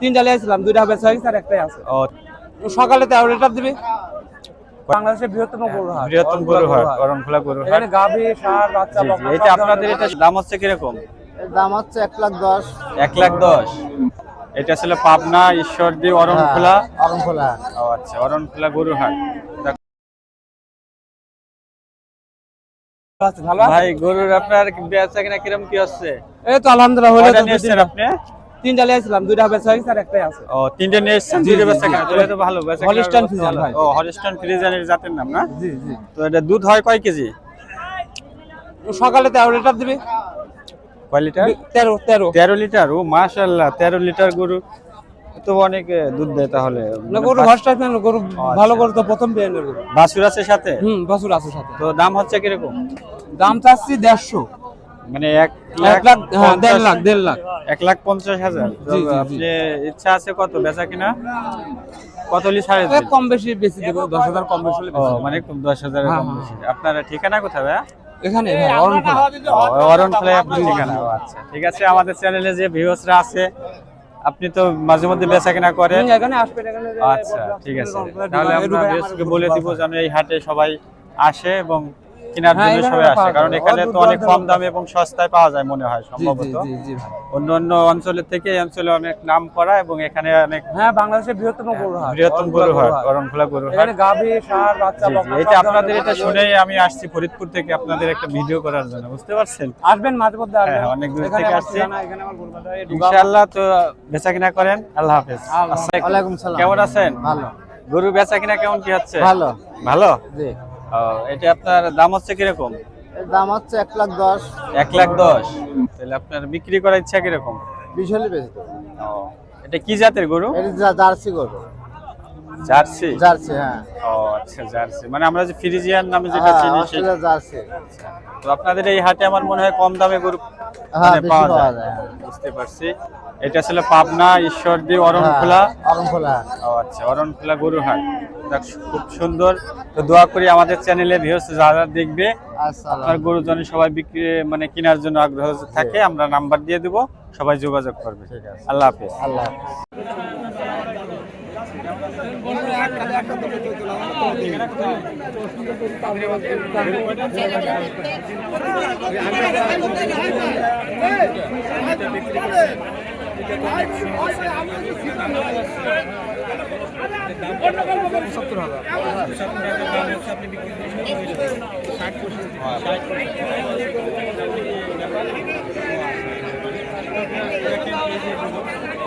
তিনটা লিয়েছিলাম দুইটা বেচা হয়েছে আর একটাই আছে। ও। সকালে তেরো লিটার দিবি? বাংলাদেশের বৃহত্তম গরু হাট বৃহত্তম গরু হাট অরণখোলা গরু হাট। এখানে গাভী ষাঁড় বাচ্চা জি, জি। বকনা এটা আপনাদের এটা দাম হচ্ছে কীরকম? দাম হচ্ছে এক লাখ দশ। এক লাখ দশ। এটা ছিল পাবনা ঈশ্বরদী অরণখোলা? অরণখোলা। ও আচ্ছা অরণখোলা গরু হাট। আছে, ভালো ভাই গরুর আপনার বেচা কিনা কিরম কি হচ্ছে? এই তো আলহামদুলিল্লাহ হলো আপনি? তিনটা লিয়েছিলাম দুইটা বেচা হয়েছে আর একটাই আছে। ও তিনটে নিয়ে এসেছেন জি, দুইটা বেচা জি। তাহলে তো ভালো বেচা অবস্থা ভাই। ও ফ্রিজিয়ানের জাতের নাম না? জি জি। তো এটা দুধ হয় কয় কেজি? সকালে তেরো লিটার দিবি। কয় লিটার? তেরো তেরো। তেরো লিটার? ও মাশাল্লাহ তেরো লিটার গরু। তো অনেক দুধ দেয় তাহলে। না গরু গরু আচ্ছা। ভালো গরু তো প্রথম বিয়ানের গরু। বাছুর আছে সাথে? হুম বছর আছে সাথে। তো দাম হচ্ছে কীরকম? দাম চাচ্ছি দেড়শো। মানে এক এক লাখ হ্যাঁ দেড় পঞ্চাশ- লাখ দেড় লাখ। এক লাখ পঞ্চাশ হাজার। ইচ্ছা আছে কত? বেচা কিনা? কত লি ছাড়ে কম বেশি বেশি দেবো দশ হাজার কম বেশি। মানে দশ হাজার হ্যাঁ, কম হ্যাঁ, বেশি। আপনার ঠিকানা কোথায় এখানে আপনার ঠিকানা। আচ্ছা ঠিক আছে। আমাদের চ্যানেলে যে ভিউসরা আছে আপনি তো মাঝে মধ্যে বেচা কিনা করেন আচ্ছা ঠিক আছে। তাহলে আমার বলে দিব যেন এই হাটে সবাই আসে এবং কেনার হ্যাঁ, জন্য সবাই আসে। কারণ এখানে তো অনেক কম দামে এবং সস্তায় পাওয়া যায় মনে হয় সম্ভবত। অন্য অন্য অঞ্চলের থেকে এই অঞ্চলে অনেক নাম করা এবং এখানে অনেক হ্যাঁ বাংলাদেশের বৃহত্তম গরু হাট বৃহত্তম গরু হাট। গরু হাট ষাঁড় বাচ্চা বকনা এটা আপনাদের এটা গরু। শুনেই আমি আসছি ফরিদপুর থেকে আপনাদের একটা ভিডিও করার জন্য বুঝতে পারছেন? আসবেন মাঝে মধ্যে আসবেন। হ্যাঁ, অনেক দূর থেকে আসছি। এখানে আমার গরু বাঁধা, ইনশাআল্লাহ তো বেচা কিনা করেন আল্লাহ হাফেজ। আসসালামু সালাম। কেমন আছেন? ভালো। গরু বেচা কিনা কেমন কি হচ্ছে? ভালো। ভালো? জি। এটা আপনার দাম হচ্ছে কীরকম? দাম হচ্ছে এক লাখ দশ। এক লাখ দশ। তাহলে আপনার বিক্রি করার ইচ্ছা কীরকম? বিশ হলে বেশি এটা কি জাতের গরু? জার্সি গরু। জার্সি? জার্সি হ্যাঁ। ও আচ্ছা জার্সি। মানে আমরা যে ফ্রিজিয়ান নামে যেটা হ্যাঁ, চিনি জার্সি। তো আপনাদের এই হাটে আমার মনে হয় কম দামে গরু হ্যাঁ, মানে পাওয়া যায়, হ্যাঁ। বুঝতে পারছি। এটা ছিল পাবনা ঈশ্বরদী অরণখোলা। অরণখোলা। ও আচ্ছা অরণখোলা গরু হাট দেখ, খুব সুন্দর। তো দোয়া করি আমাদের চ্যানেলে ভিউস যারা দেখবে আপনার গরু জন সবাই বিক্রি মানে কেনার জন্য আগ্রহ থাকে আমরা নাম্বার দিয়ে দিব সবাই যোগাযোগ করবে। ঠিক আছে। আল্লাহ হাফেজ।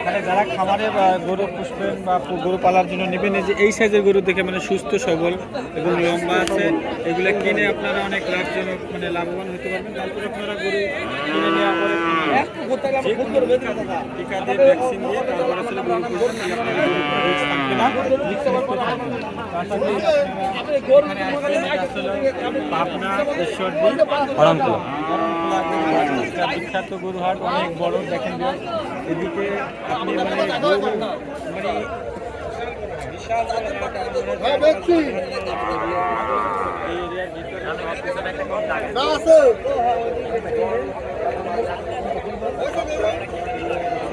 মানে যারা খামারে গরু পুষবেন বা গরু পালার জন্য নেবেন, এই যে এই সাইজের গরু দেখে মানে সুস্থ, সবল এবং লম্বা আছে, এগুলো কিনে আপনারা অনেক লাভজনক মানে লাভবান হতে পারবেন। তারপর আপনারা গরু কিনে নেওয়ার পরে ভ্যাকসিন দিয়ে তারপরে পাবনা ঈশ্বরদী বিখ্যাত গরু হাট অনেক বড় দেখেন এদিকে আপনি মানে মানে বিশাল এরিয়ার ভিতরে আমার পিছনে একটা ঘর দাঁড়িয়ে গাড়ি এখানে পাওয়া যায়। তো আসসালামু আলাইকুম। তো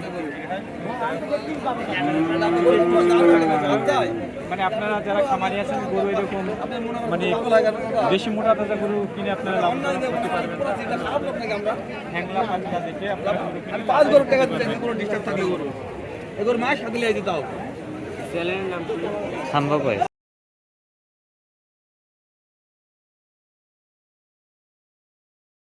মানে আপনারা যারা খামারি আছেন, গরু এরকম মানে বেশি মোটা তাজা গরু কিনে আপনারা লাভ করতে পারবেন। পাঁচ গরু টাকা কোনো ডিস্টার্ব থাকলে গরু এগুলো সম্ভব হয়